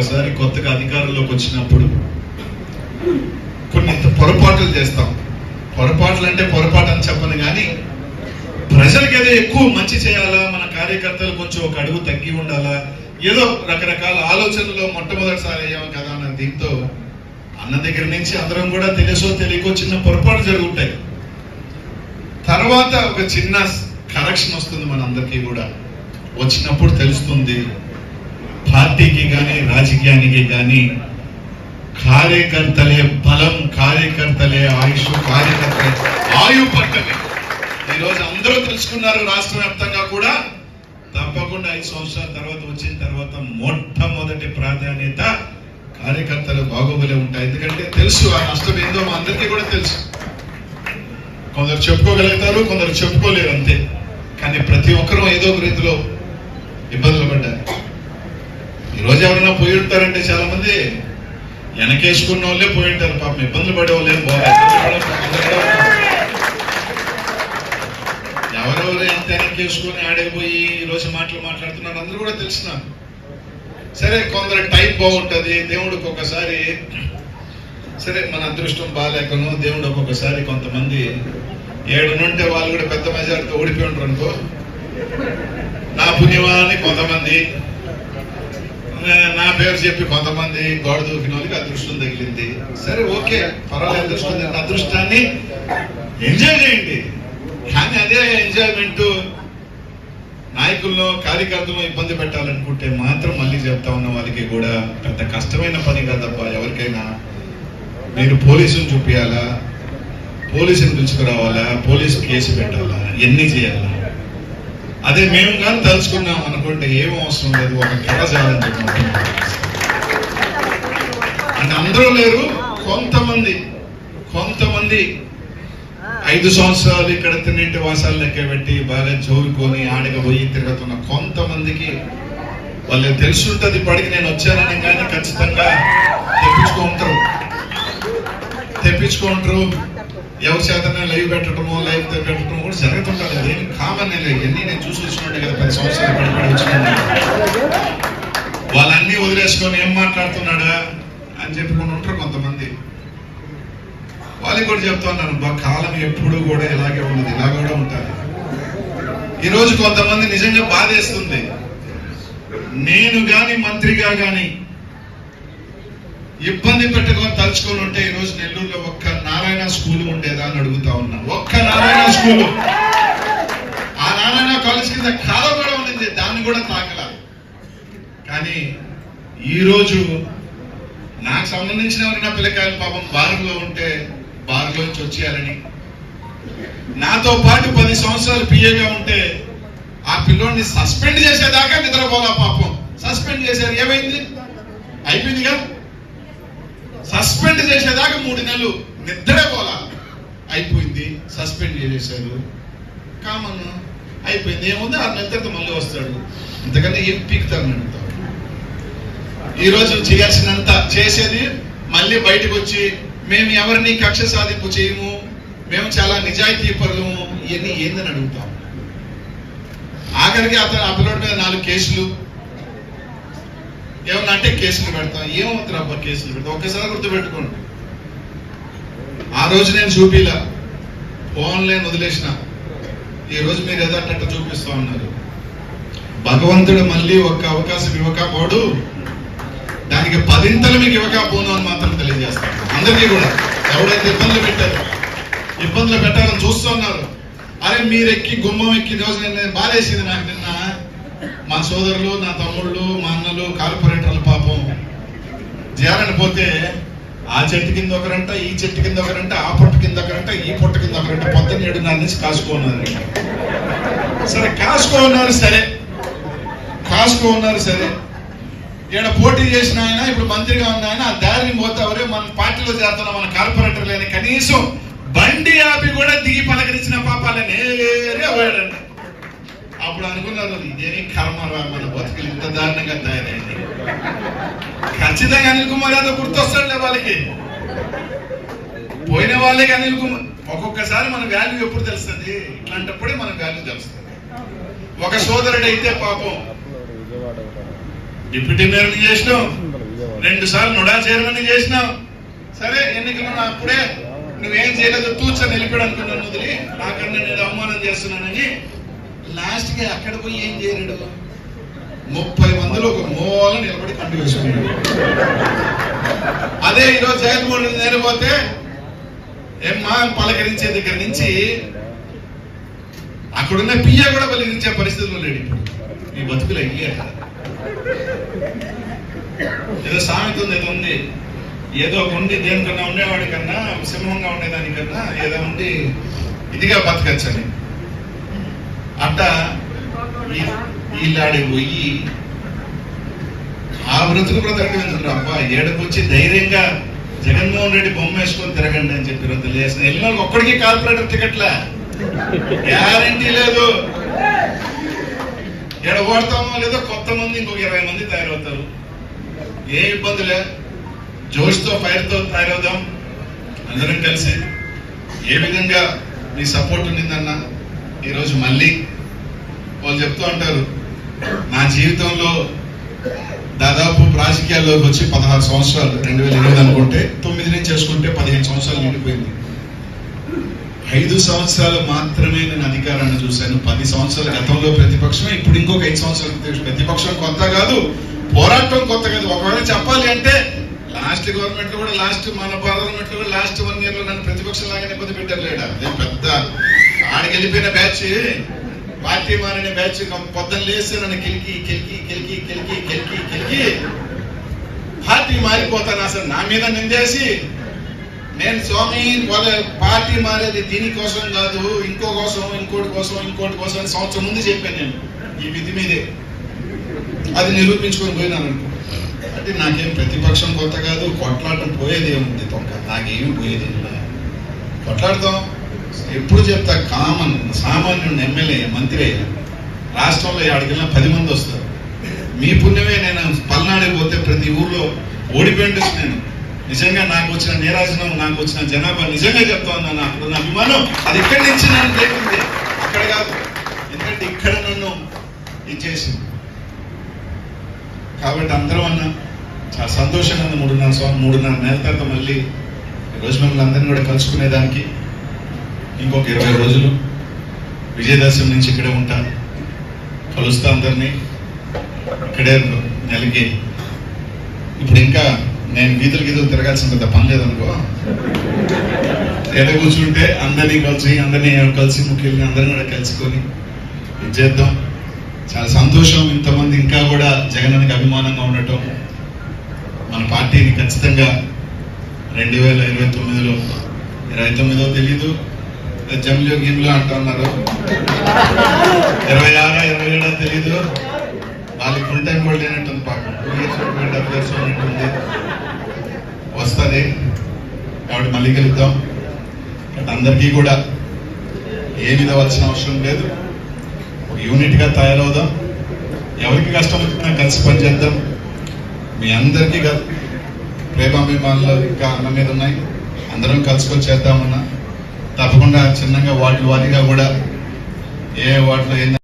ఒకసారి కొత్తగా అధికారంలోకి వచ్చినప్పుడు కొన్ని పొరపాట్లు చేస్తాం. పొరపాట్లు అంటే పొరపాటు అని చెప్పను కానీ ప్రజలకి ఏదో ఎక్కువ మంచి చేయాలా? మన కార్యకర్తలు కొంచెం ఒక అడుగు తగ్గి ఉండాలా? ఏదో రకరకాల ఆలోచనలో మొట్టమొదటిసారి అయ్యాం కదా అన్న దీంతో అన్న దగ్గర నుంచి అందరం కూడా తెలుసో తెలియకో చిన్న పొరపాటు జరుగుతాయి. తర్వాత ఒక చిన్న కరెక్షన్ వస్తుంది మనందరికీ కూడా. వచ్చినప్పుడు తెలుస్తుంది. పార్టీకి కానీ రాజకీయానికి కానీ కార్యకర్తలే బలం కార్యకర్తలే ఆయుష్ కార్యకర్తలే ఆయు పట్టమే. ఈరోజు అందరూ తెలుసుకున్నారు రాష్ట్ర వ్యాప్తంగా కూడా. తప్పకుండా ఐదు సంవత్సరాల తర్వాత వచ్చిన తర్వాత మొట్టమొదటి ప్రాధాన్యత కార్యకర్తలు బాగోగులే ఉంటాయి. ఎందుకంటే తెలుసు ఆ నష్టం ఏందో మా అందరికీ కూడా తెలుసు. కొందరు చెప్పుకోగలుగుతారు కొందరు చెప్పుకోలేరు అంతే. కానీ ప్రతి ఒక్కరూ ఏదో ఒక రీతిలో ఇబ్బందులు పడ్డారు. ఈరోజు ఎవరైనా పోయి ఉంటారంటే చాలా మంది వెనకేసుకున్న వాళ్ళే పోయి ఉంటారు. పాపం ఇబ్బందులు పడేవాళ్ళు ఏం ఎవరెవరు ఎంత వెనకేసుకుని ఆడేపోయి ఈ రోజు మాటలు మాట్లాడుతున్నారు అందరూ కూడా తెలిసిన సరే కొందరు టైం బాగుంటుంది దేవుడికి ఒకసారి సరే మన అదృష్టం బాగాలేకను దేవుడు ఒక్కొక్కసారి కొంతమంది ఏడు నుంటే వాళ్ళు కూడా పెద్ద మెజార్టీతో ఓడిపోయి ఉంటారు అనుకో. నా పుణ్యమాని కొంతమంది నా- పేరు చెప్పి కొంతమంది గోడ దూకిన వాళ్ళకి అదృష్టం తగిలింది. సరే ఓకే పర్వాలేదు అదృష్టం అదృష్టాన్ని ఎంజాయ్ చేయండి. కానీ అదే ఎంజాయ్మెంట్ నాయకుల్లో కార్యకర్తలను ఇబ్బంది పెట్టాలనుకుంటే మాత్రం మళ్ళీ చెప్తా ఉన్న వాళ్ళకి కూడా పెద్ద కష్టమైన పని కాదప్ప ఎవరికైనా మీరు పోలీసును చూపించాలా పోలీసుని పిలుచుకురావాలా? పోలీసు కేసు పెట్టాలా? ఎన్ని చేయాలా? అదే మేము కానీ తలుచుకున్నాం అనుకుంటే ఏం అవసరం లేదు ఒక కథ చాలని చెప్పి అంటే అందరూ లేరు కొంతమంది కొంతమంది ఐదు సంవత్సరాలు ఇక్కడ తిన్నింటి వాసాలు లెక్క పెట్టి బాగా చదువుకొని ఆడకపోయి తిరుగుతున్న కొంతమందికి వాళ్ళు తెలుసుంటది పడికి నేను వచ్చానని కానీ ఖచ్చితంగా తెప్పించుకుంటారు. తెప్పించుకుంటారు. ఎవరి చేతనే లైవ్ పెట్టడము లైవ్ పెట్టడం కూడా జరుగుతుంటారు అదేం కామన్ ఎన్ని నేను చూసి వచ్చినట్టు కదా పది సంవత్సరాలు పడి వాళ్ళన్నీ వదిలేసుకొని ఏం మాట్లాడుతున్నాడా అని చెప్పుకొని ఉంటారు కొంతమంది. వాళ్ళకి కూడా చెప్తున్నాను బా కాలం ఎప్పుడు కూడా ఇలాగే ఉన్నది ఇలా కూడా ఉంటుంది. ఈరోజు కొంతమంది నిజంగా బాధేస్తుంది. నేను కానీ మంత్రిగా కానీ ఇబ్బంది పెట్టుకొని తలుచుకొని ఉంటే ఈ రోజు నెల్లూరులో ఒక్క నారాయణ స్కూల్ ఉండేదా అని అడుగుతా ఉన్నా. ఒక్క నారాయణ స్కూల్. ఆ నారాయణ కాలేజ్ కింద కాలం కూడా ఉండింది దాన్ని కూడా తాకల. కానీ ఈరోజు నాకు సంబంధించిన ఎవరైనా పిల్లకాయలు పాపం బారులో ఉంటే బారులోంచి వచ్చేయాలని. నాతో పాటు పది సంవత్సరాలు పిఏగా ఉంటే ఆ పిల్లోడిని సస్పెండ్ చేసేదాకా నిద్రపోలా పాపం. సస్పెండ్ చేశారు. ఏమైంది? అయిపోయిందిగా? సస్పెండ్ చేసేదాకా మూడు నెలలు నిద్రే పోలా. అయిపోయింది సస్పెండ్ చేసేశారు. కామన్ అయిపోయింది. ఏముంది? ఆరు నెలల తర్వాత మళ్ళీ వస్తాడు. ఇంతకన్నా ఏం పీకుతారని అడుగుతాడు ఈ రోజు చేయాల్సినంత చేసేది మళ్ళీ బయటకు వచ్చి మేము ఎవరిని కక్ష సాధింపు చేయము మేము చాలా నిజాయితీ పరులము ఇవన్నీ ఏందని అడుగుతాం. ఆఖరికి అతను ఆ మీద నాలుగు కేసులు. ఏమన్నా అంటే కేసులు పెడతాం ఏమవుతారు అబ్బా కేసులు పెడతాం? ఒక్కసారి గుర్తుపెట్టుకోండి. ఆ రోజు నేను చూపిలా. ఫోన్లేని వదిలేసిన. ఈ రోజు మీరు ఎదట్టట్టు చూపిస్తా ఉన్నారు. భగవంతుడు మళ్ళీ ఒక్క అవకాశం ఇవ్వకపోడు దానికి పదింతలు మీకు ఇవ్వకపోను అని మాత్రం తెలియజేస్తాను. అందరికీ కూడా. ఎవడైతే ఇబ్బందులు పెట్టారు ఇబ్బందులు పెట్టాలని చూస్తున్నారు అరే మీరు ఎక్కి గుమ్మం ఎక్కి రోజు నేను బాధేసింది నాకు నిన్న. మా సోదరులు నా తమ్ముళ్ళు మా అన్నలు కార్పొరేటర్లు పాపం. చేయాలని పోతే ఆ చెట్టు కింద ఒకరంట ఈ చెట్టు కింద ఒకరంట ఆ పొట్టు కింద ఒకరంట ఈ పొట్టు కింద ఒకరంట. పొద్దున్న ఏడున్నర నుంచి కాసుకోన్నారు సరే కాసుకోన్నారు సరే. కాసుకోన్నారు సరే. ఈడ పోటీ చేసిన ఆయన ఇప్పుడు మంత్రిగా ఉన్న ఆయన ఆ దారిని పోతావరే మన పార్టీలో చేస్తున్న మన కార్పొరేటర్ లేని కనీసం బండి ఆపి కూడా దిగి పలకరించిన పాపాలని నేరే పోయాడంట అప్పుడు అనుకున్నారు ఇదేమి కర్మరా మన బతుకులు ఇంత దారుణంగా తయారైంది. ఖచ్చితంగా అనిల్ కుమార్ యాదవ్ గుర్తొస్తాడులే వాళ్ళకి. పోయిన వాళ్ళకి అనిల్ కుమార్. ఒక్కొక్కసారి మన వాల్యూ ఎప్పుడు తెలుస్తుంది? ఇట్లాంటప్పుడే మన వాల్యూ తెలుస్తుంది. ఒక సోదరుడు అయితే పాపం డిప్యూటీ మేయర్ని చేసినాం. రెండు సార్లు నుడా చైర్మన్ చేసినాం. సరే ఎన్నికలు అప్పుడే నువ్వేం చేయలేదు? తూచని నిలిపాడు అనుకున్నాను వదిలి. నాకన్నా నేను అవమానం చేస్తున్నానని లాస్ట్కి అక్కడ పోయి ఏం చేయలేడు? ముప్పై మందిలో ఒక మూల నిలబడి కంటి వేసుకున్నాడు అదే ఈరోజు జగన్మోహన్ రెడ్డి నేర్పోతే ఏమ్మా పలకరించే దగ్గర నుంచి అక్కడున్న పియ్య కూడా పలకరించే పరిస్థితులు లేడు ఈ బతుకులు అయ్యాక ఏదో సామెత ఉంది ఏదో ఉంది. ఏదో ఒక ఉండి దేనికన్నా ఉండేవాడి కన్నా సింహంగా ఉండేదానికన్నా ఏదో ఉండి ఇదిగా బతకచ్చని. అట్ట వీళ్ళాడి పోయి ఆ బ్రతుకు బ్రతకడం అబ్బా. ఏడకు వచ్చి ధైర్యంగా జగన్మోహన్ రెడ్డి బొమ్మ వేసుకొని తిరగండి అని చెప్పి రద్దు లేసిన వెళ్ళిన ఒక్కడికి కార్పొరేటర్ టికెట్లా? గ్యారంటీ లేదు. ఎడ ఓడతామో లేదో కొత్త మంది ఇంకొక ఇరవై మంది తయారవుతారు. ఏ ఇబ్బందిలే జోష్తో ఫైర్తో తయారవుదాం. అందరం కలిసి ఏ విధంగా మీ సపోర్ట్ ఉండిందన్న? ఈరోజు మళ్ళీ వాళ్ళు చెప్తూ ఉంటారు నా జీవితంలో దాదాపు రాజకీయాల్లోకి వచ్చి పదహారు సంవత్సరాలు రెండు వేల ఎనిమిది అనుకుంటే తొమ్మిది నుంచి చేసుకుంటే పదిహేను సంవత్సరాలు నిండిపోయింది. ఐదు సంవత్సరాలు మాత్రమే నేను అధికారాన్ని చూశాను. పది సంవత్సరాల గతంలో ప్రతిపక్షమే ఇప్పుడు ఇంకొక ఐదు సంవత్సరాలు ప్రతిపక్షం కొత్త కాదు పోరాటం కొత్త కాదు. ఒకవేళ చెప్పాలి అంటే లాస్ట్ గవర్నమెంట్ కూడా లాస్ట్ మన పార్లమెంట్లో కూడా లాస్ట్ వన్ ఇయర్లో నన్ను ప్రతిపక్షం లాగానే ఇబ్బంది పెట్టారు లేడా? అదే పెద్ద ఆడికి వెళ్ళిపోయిన బ్యాచ్. పార్టీ మారిన బ్యాచ్ పొద్దున్న లేస్తే నన్ను కిలికి కిలికి కిలికి కిలికి కిలికి కిలికి. పార్టీ మారిపోతాను అసలు నా మీద నిందేసి నేను స్వామి వాళ్ళ పార్టీ మారేది దీనికోసం కాదు ఇంకో కోసం ఇంకోటి కోసం ఇంకోటి కోసం అని సంవత్సరం ముందు చెప్పాను నేను ఈ విధి మీదే. అది నిరూపించుకొని పోయినాను అంటే నాకేం ప్రతిపక్షం కొత్త కాదు కొట్లాడటం పోయేది ఏముంది తొక్క నాకేం పోయేది? కొట్లాడతాం. ఎప్పుడు చెప్తా కామన్ సామాన్యుడు ఎమ్మెల్యే మంత్రి రాష్ట్రంలో ఆడికెళ్ళిన పది మంది వస్తారు. మీ పుణ్యమే నేను పల్నాడికి పోతే ప్రతి ఊర్లో ఓడిపోయింది నేను. నిజంగా నాకు వచ్చిన నీరాజనం నాకు వచ్చిన జనాభా నిజంగా చెప్తా ఉన్నాను అక్కడ అభిమానం. అది ఇక్కడి నుంచి నన్ను లేకుంది అక్కడ కాదు. ఎందుకంటే ఇక్కడ నన్ను ఇచ్చేసింది కాబట్టి అందరం అన్న చాలా సంతోషంగా మూడున్నర సంవ- మూడున్నర నెలల తర్వాత మళ్ళీ ఈరోజు మిమ్మల్ని అందరినీ కూడా కలుసుకునేదానికి ఇంకొక ఇరవై రోజులు విజయదశమి నుంచి ఇక్కడే ఉంటాను కలుస్తా అందరినీ. ఇక్కడే నెలకి. ఇప్పుడు ఇంకా నేను గీతలు గీతలు తిరగాల్సిన పెద్ద పని లేదనుకో. ఎడ కూర్చుంటే అందరినీ కలిసి అందరినీ కలిసి ముఖ్యుల్ని అందరిని కూడా కలుసుకొని చేద్దాం. చాలా సంతోషం ఇంతమంది ఇంకా కూడా జగనానికి అభిమానంగా ఉండటం. మన పార్టీని ఖచ్చితంగా రెండు వేల ఇరవై తొమ్మిదిలో ఇరవై తొమ్మిదో తెలీదు. జమ్లో గిమ్లో అంటున్నారు ఇరవై ఆరు ఇరవై ఏడో తెలీదు. వాళ్ళకి ఫుల్ టైం కూడా లేనట్టుంది పాపం. టూ ఇయర్స్ డబ్బు ఇయర్స్ ఉన్నట్టుంది వస్తుంది. కాబట్టి మళ్ళీ కలుద్దాం. అందరికీ కూడా ఏమి ఇవ్వాల్సిన అవసరం లేదు. ఒక యూనిట్గా తయారవుదాం. ఎవరికి కష్టం వచ్చినా కలిసి పనిచేద్దాం మీ అందరికీ ప్రేమాభిమానులు ఇంకా అన్న మీద ఉన్నాయి. అందరం కలుసుకొని చేద్దామన్నా. తప్పకుండా చిన్నగా వాటి వాటిగా కూడా ఏ వాటిలో ఏంది